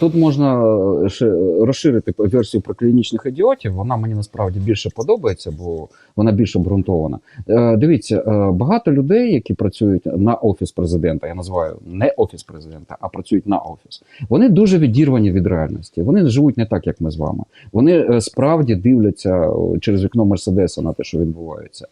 Тут можна е, ще розширити версію про клінічних ідіотів. Вона мені насправді більше подобається, бо вона більш обґрунтована. Е, Дивіться, е, багато людей, які працюють на офіс президента, я називаю не офіс президента, а працюють на офіс. Вони дуже відірвані від реальності. Вони живуть не так, як ми з вами. Вони е, справді дивляться через вікно Мерседеса на те, що відбувається.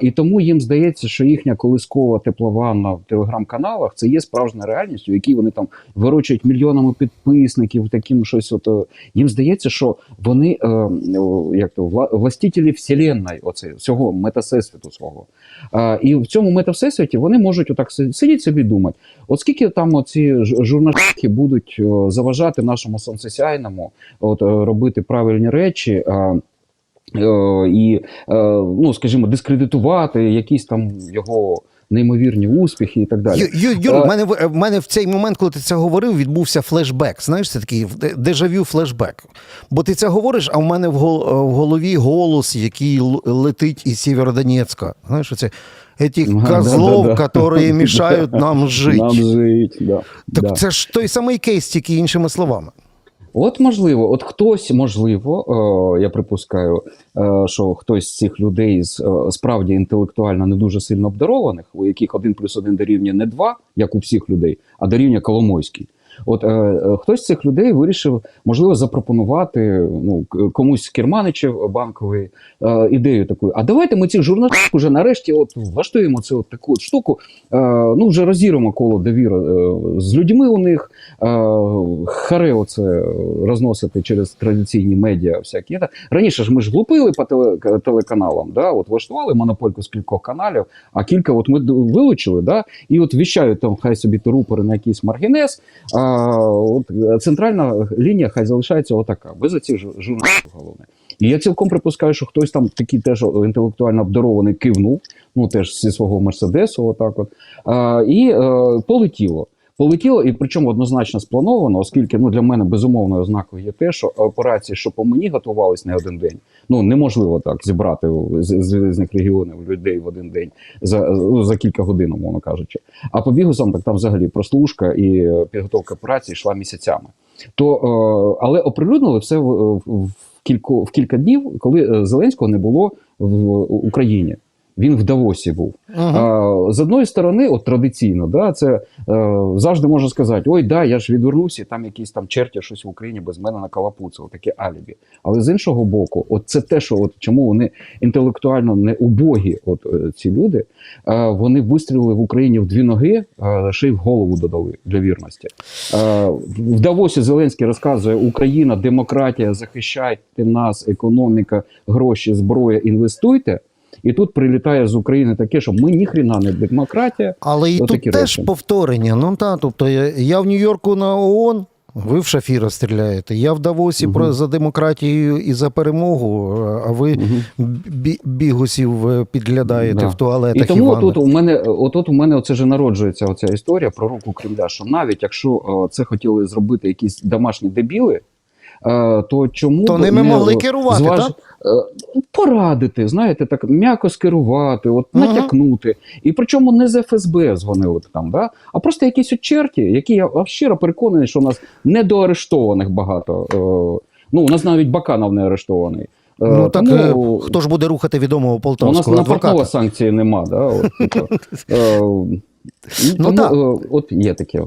І тому їм здається, що їхня колискова теплова на телеграм-каналах це є справжня реальність, у якій вони там вирощують мільйонами підписників, таким щось. От е, їм здається, що вони е, як то вла, властителі вселенної, оце всього метасесвіту свого. А, і в цьому метасесвіті вони можуть отак сидіти собі думати, от скільки там оці ж- журналістки будуть заважати нашому сонцесяйному от е, робити правильні речі. Е, і, е, ну, скажімо, дискредитувати якісь там його неймовірні успіхи і так далі. Ю, Ю, Юр, в мене, в мене в цей момент, коли ти це говорив, відбувся флешбек. Знаєш, це такий де- дежавю флешбек. Бо ти це говориш, а в мене в гол- в голові голос, який летить із Сєвєродонецька. Знаєш, оце этих Ага, козлов, да-да-да. які мішають нам жити. Нам жить, да. Так да. це ж той самий кейс, тільки іншими словами. От можливо, от хтось, можливо, е, я припускаю, е, що хтось з цих людей з е, справді інтелектуально не дуже сильно обдарованих, у яких один плюс один дорівнює не два, як у всіх людей, а дорівнює Коломойський. От е, е, хтось з цих людей вирішив, можливо, запропонувати ну, комусь керманичів банкової е, ідею таку. А давайте ми цих журналістів вже нарешті от влаштуємо цю от таку от штуку. Е, ну, вже розірвемо коло довіри е, з людьми у них. Е, харе оце розносити через традиційні медіа. Всякі раніше ж ми ж влупили по теле, телеканалам, да, от влаштували монопольку з кількох каналів, а кілька от ми вилучили, да, і от віщають там, хай собі то рупори на якийсь маргінез. А от е, центральна лінія хай залишається отака, без оцих жу- журналістів головне. І я цілком припускаю, що хтось там такий теж інтелектуально обдарований кивнув, ну теж зі свого мерседесу, отак от. А, і а, полетіло. Полетіло, і причому однозначно сплановано, оскільки ну для мене безумовною ознакою є те, що операції, що по мені готувались не один день. Ну неможливо так зібрати з, з різних регіонів людей в один день за, ну, за кілька годин, умовно кажучи. А по бігусам так там взагалі прослушка і підготовка операції йшла місяцями. То е, але оприлюднили все в, в, в кілько в кілька днів, коли е, Зеленського не було в Україні. Він в Давосі був. А, з одної сторони, от традиційно, да, це е, завжди можна сказати: ой, да, я ж відвернувся, там якісь там черті щось в Україні без мене на накалапуцало, таке алібі. Але з іншого боку, от це те, що от чому вони інтелектуально не убогі, от е, ці люди, е, вони вистрілили в Україні в дві ноги, е, ще й в голову додали для вірності. Е, в Давосі Зеленський розказує: Україна, демократія, захищайте нас, економіка, гроші, зброя, інвестуйте. І тут прилітає з України таке, що ми ніхрена не демократія. Але і тут теж речі. повторення. Ну та, тобто я, я в Нью-Йорку на ООН. Ви в Шафіра стріляєте. Я в Давосі про за демократію і за перемогу. А ви бі, бігусів е, підглядаєте Да. в туалетах. І тому отут у мене, отут у мене оце ж народжується оця історія про руку Кремля. Що навіть якщо е, це хотіли зробити якісь домашні дебіли, то чому То ними не могли керувати, так? Е, Порадити, знаєте, так м'яко скерувати, от Ага. натякнути. І причому не з ФСБ дзвонили там, да? а просто якісь от черті, які я щиро переконаний, що у нас недоарештованих багато. Е, Ну, у нас навіть Баканов не арештований. Е, Ну так тому- е, хто ж буде рухати відомого полтавського у нас на санкції нема, да? От, типу, е, Ну, тому, так. е, от є таке.